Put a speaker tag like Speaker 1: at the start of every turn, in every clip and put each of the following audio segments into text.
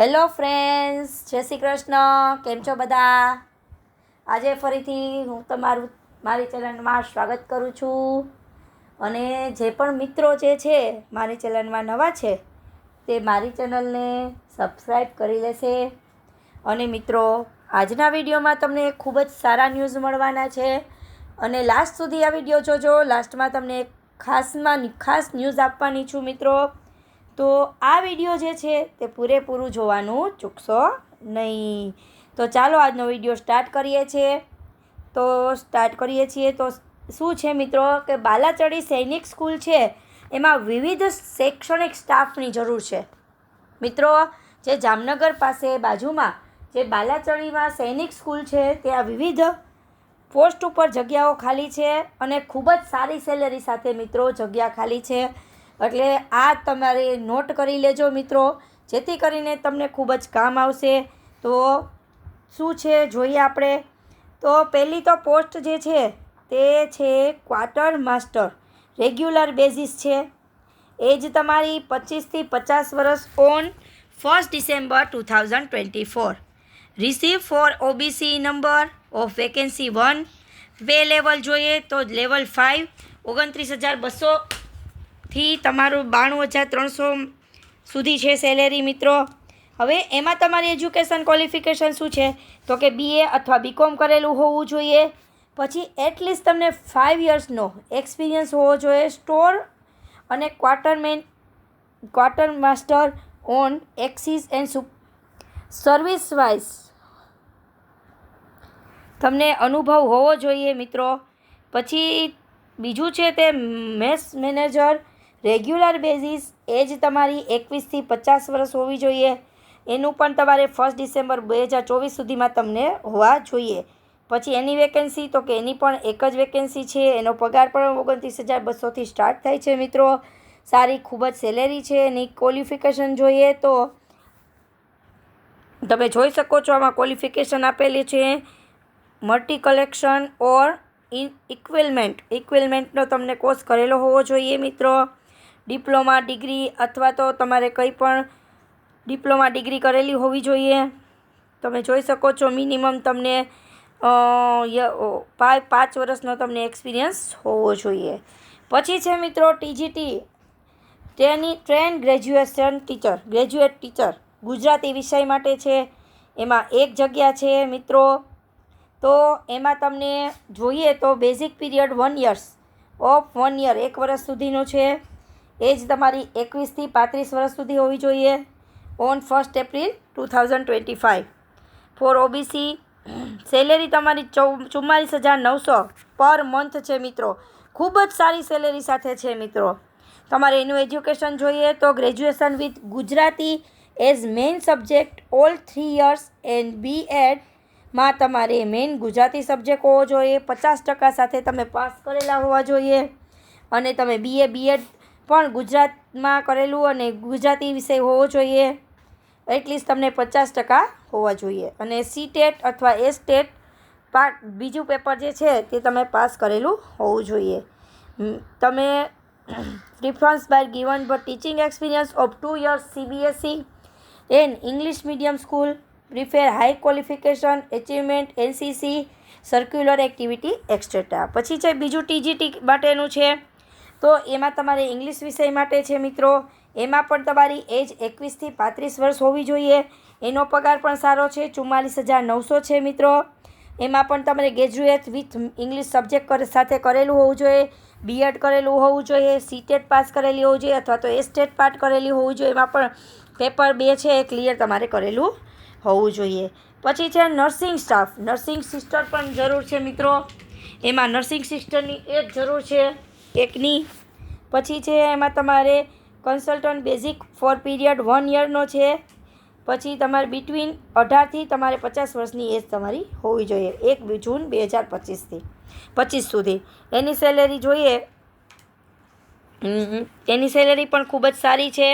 Speaker 1: Hello friends Jai Shri Krishna. કેમ છો બધા? આજે ફરીથી હું તમારું, મારી ચેનલમાં સ્વાગત કરું છું. અને જે પણ મિત્રો જે છે, મારી ચેનલમાં નવા છે, તે મારી ચેનલને સબસ્ક્રાઈબ કરી લેશે. અને મિત્રો, આજના વિડીયોમાં તમને ખૂબ જ સારા ન્યૂઝ મળવાના છે. અને લાસ્ટ સુધી આ વીડિયો જોજો. લાસ્ટમાં તમને ખાસમાં ખાસ ન્યૂઝ આપવાની છું, મિત્રો. તો આ વીડિયો જે છે તે પૂરેપૂરું જોવાનું ચૂકશો નહીં. તો ચાલો આજનો વીડિયો સ્ટાર્ટ કરીએ છીએ. તો સ્ટાર્ટ કરીએ છીએ તો શું છે મિત્રો કે બાલાચડી સૈનિક સ્કૂલ છે એમાં વિવિધ શૈક્ષણિક સ્ટાફની જરૂર છે. મિત્રો, જે જામનગર પાસે બાજુમાં જે બાલાચડીમાં સૈનિક સ્કૂલ છે ત્યાં વિવિધ પોસ્ટ ઉપર જગ્યાઓ ખાલી છે અને ખૂબ જ સારી સેલેરી સાથે મિત્રો જગ્યા ખાલી છે. એટલે આ તમારે નોટ કરી લેજો મિત્રો. જેથી કરીને તમને ખૂબ જ કામ આવશે. તો શું છે જોઈએ આપણે? તો પહેલી તો પોસ્ટ જે છે તે છે ક્વાર્ટર માસ્ટર રેગ્યુલર બેઝિસ છે. એજ તમારી પચીસથી પચાસ વર્ષ on first December two thousand twenty four receive for OBC number of vacancy one બે લેવલ જોઈએ તો લેવલ ફાઇવ ઓગણત્રીસ હજાર બસોથી તમારું બાણું હજાર ત્રણસો સુધી છે સેલેરી મિત્રો. હવે એમાં તમારી એજ્યુકેશન ક્વોલિફિકેશન શું છે? તો કે બીએ અથવા બીકોમ કરેલું હોવું જોઈએ. પછી એટલીસ્ટ તમને ફાઇવ યર્સનો એક્સપિરિયન્સ હોવો જોઈએ સ્ટોર અને quarterman quarter master on axis and service wise તમને અનુભવ હોવો જોઈએ, મિત્રો. પછી બીજું છે તે mess manager regular basis age તમારી એકવીસથી પચાસ વર્ષ હોવી જોઈએ. એનું પણ તમારે ફર્સ્ટ ડિસેમ્બર બે હજાર ચોવીસ સુધીમાં તમને હોવા જોઈએ. પછી એની વેકેન્સી તો કે એની પણ એક જ વેકેન્સી છે. એનો પગાર પણ ઓગણત્રીસ હજાર બસોથી સ્ટાર્ટ થાય છે મિત્રો. સારી ખૂબ જ સેલેરી છે, એની ક્વોલિફિકેશન જોઈએ તો. તમે જોઈ શકો છો આમાં ક્વોલિફિકેશન આપેલી છે. Multi collection or in equipment ઇક્વિલમેન્ટનો તમને કોર્સ કરેલો હોવો જોઈએ મિત્રો. ડિપ્લોમા ડિગ્રી અથવા તો તમારે કંઈ પણ ડિપ્લોમા ડિગ્રી કરેલી હોવી જોઈએ. તમે જોઈ શકો છો મિનિમમ તમને પાંચ વર્ષનો તમને એક્સપિરિયન્સ હોવો જોઈએ. પછી છે મિત્રો TGT trainee train graduation teacher, graduate teacher Gujarati વિષય માટે છે. એમાં એક જગ્યા છે મિત્રો. તો એમાં તમને જોઈએ તો basic period one years of one year, એક વર્ષ સુધીનો છે. એજ તમારી એકવીસથી પાંત્રીસ વર્ષ સુધી હોવી જોઈએ. On first April two thousand twenty five for OBC, salary તમારી ચૌ, ચુમ્માલીસ હજાર નવસો પર મંથ છે મિત્રો. ખૂબ જ સારી સેલેરી સાથે છે મિત્રો. તમારે એનું એજ્યુકેશન જોઈએ તો graduation with Gujarati as main subject all three years and B એડમાં તમારે મેઇન ગુજરાતી સબ્જેક્ટ હોવો જોઈએ. પચાસ ટકા સાથે તમે પાસ કરેલા હોવા જોઈએ. અને તમે બીએ, બીએડ પણ ગુજરાતમાં કરેલું અને ગુજરાતી વિષય હોવો જોઈએ. એટલીસ્ટ તમને પચાસ ટકા હોવા જોઈએ. અને સી ટેટ અથવા એસ ટેટ પાર્ટ બીજું પેપર જે છે તે તમે પાસ કરેલું હોવું જોઈએ. તમે preference by given for teaching experience of two years CBSE an English medium school prefer high qualification achievement NCC circular activity etcetera પછી છે બીજું ટીજીટી માટેનું છે. તો એમાં તમારે ઇંગ્લિશ વિષય માટે છે મિત્રો. એમાં પણ તમારી એજ એકવીસથી પાંત્રીસ વર્ષ હોવી જોઈએ. એનો પગાર પણ સારો છે, ચુમ્માલીસ હજાર નવસો છે મિત્રો. એમાં પણ તમારે ગ્રેજ્યુએટ વિથ ઇંગ્લિશ સબ્જેક્ટ સાથે કરેલું હોવું જોઈએ. બીએડ કરેલું હોવું જોઈએ સીટેટ પાસ કરેલી હોવું જોઈએ અથવા તો એસ્ટેટ સ્ટેટ પાર્ટ કરેલી હોવું જોઈએ. એમાં પણ પેપર બે છે એ ક્લિયર તમારે કરેલું હોવું જોઈએ. પછી છે નર્સિંગ સ્ટાફ નર્સિંગ સિસ્ટર પણ જરૂર છે મિત્રો. એમાં નર્સિંગ સિસ્ટરની એક જરૂર છે. એકની. પછી છે એમાં તમારે consultant basic for period one યરનો છે. પછી તમારે બિટવીન અઢારથી તમારે પચાસ વર્ષની એજ તમારી હોવી જોઈએ. એક જૂન બે હજાર પચીસથી પચીસ સુધી. એની સેલેરી જોઈએ. એની સેલેરી પણ ખૂબ જ સારી છે.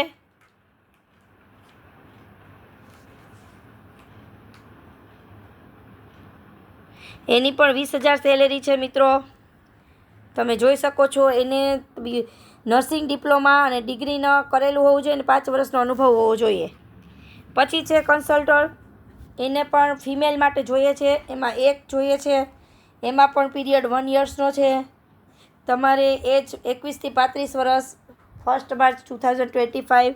Speaker 1: એની પણ વીસ હજાર સેલેરી છે મિત્રો. તમે જોઈ શકો છો, એને નર્સિંગ ડિપ્લોમા અને ડિગ્રીનો કરેલું હોવું જોઈએ અને પાંચ વર્ષનો અનુભવ હોવો જોઈએ. પછી છે કન્સલ્ટર એને પણ ફિમેલ માટે જોઈએ છે, એમાં એક જોઈએ છે, એમાં પણ પીરિયડ વન યર્સનો છે. તમારે એજ એકવીસથી પાંત્રીસ વર્ષ first March two thousand twenty five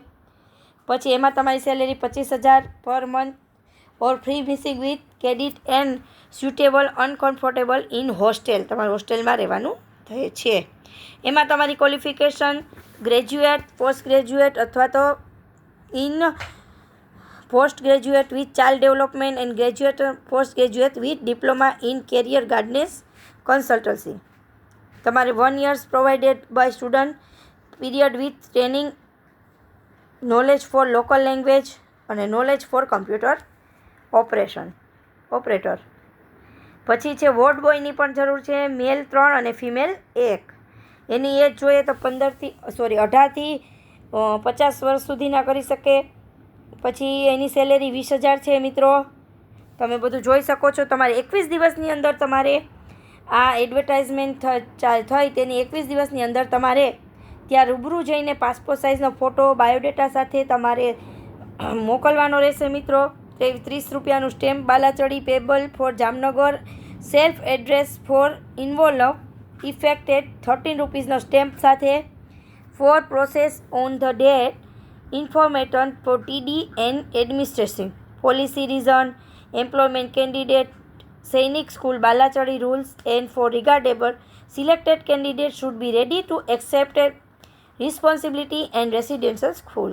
Speaker 1: પછી એમાં તમારી સેલેરી પચીસ હજાર per month or free missing with credit and suitable uncomfortable in hostel તમારે હોસ્ટેલમાં રહેવાનું થાય છે. એમાં તમારી ક્વોલિફિકેશન ગ્રેજ્યુએટ પોસ્ટ ગ્રેજ્યુએટ અથવા તો in post graduate with child development and graduate post graduate with diploma in career guidance consultancy તમારે one years provided by student period with training knowledge for local language અને knowledge for computer operation operator પછી છે ward બોયની પણ જરૂર છે મેલ ત્રણ અને female એક. એની એજ જોઈએ તો પંદરથી સોરી અઢારથી પચાસ વર્ષ સુધીના કરી શકે. પછી એની સેલેરી વીસ હજાર છે, મિત્રો. તમે બધું જોઈ શકો છો. તમારે એકવીસ દિવસની અંદર તમારે આ એડવર્ટાઇઝમેન્ટ થઈ તેની એકવીસ દિવસની અંદર તમારે ત્યાં રૂબરૂ જઈને પાસપોર્ટ સાઇઝનો ફોટો બાયોડેટા સાથે તમારે મોકલવાનો રહેશે, મિત્રો. ત્રીસ રૂપિયાનું stamp Balachadi payable for Jamnagar self address for envelope affixed thirteen રૂપીઝનો stamp સાથે for process on the date information for TD and administration. Policy reason, employment candidate, Sainik school, Balachadi rules, and for regardable selected candidate should be ready to accepted responsibility and residential school.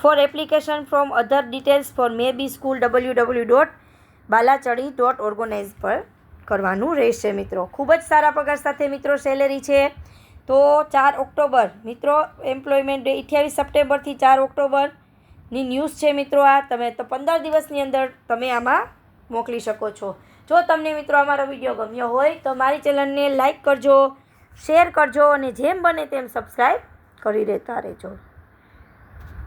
Speaker 1: For application from other details for may be school W W dot organise પર કરવાનું રહેશે મિત્રો. ખૂબ જ સારા પગાર સાથે મિત્રો salary છે. તો ચાર ઓક્ટોબર, મિત્રો એમ્પ્લોયમેન્ટ ડે અઠ્યાવીસ સપ્ટેમ્બરથી ચાર ઓક્ટોબરની ન્યૂઝ છે મિત્રો આ. તમે તો પંદર દિવસની અંદર તમે આમાં મોકલી શકો છો. જો તમને મિત્રો અમારો વીડિયો ગમ્યો હોય તો મારી ચેનલને લાઈક કરજો, શેર કરજો અને જેમ બને તેમ સબસ્ક્રાઈબ કરી રહેતા રહેજો.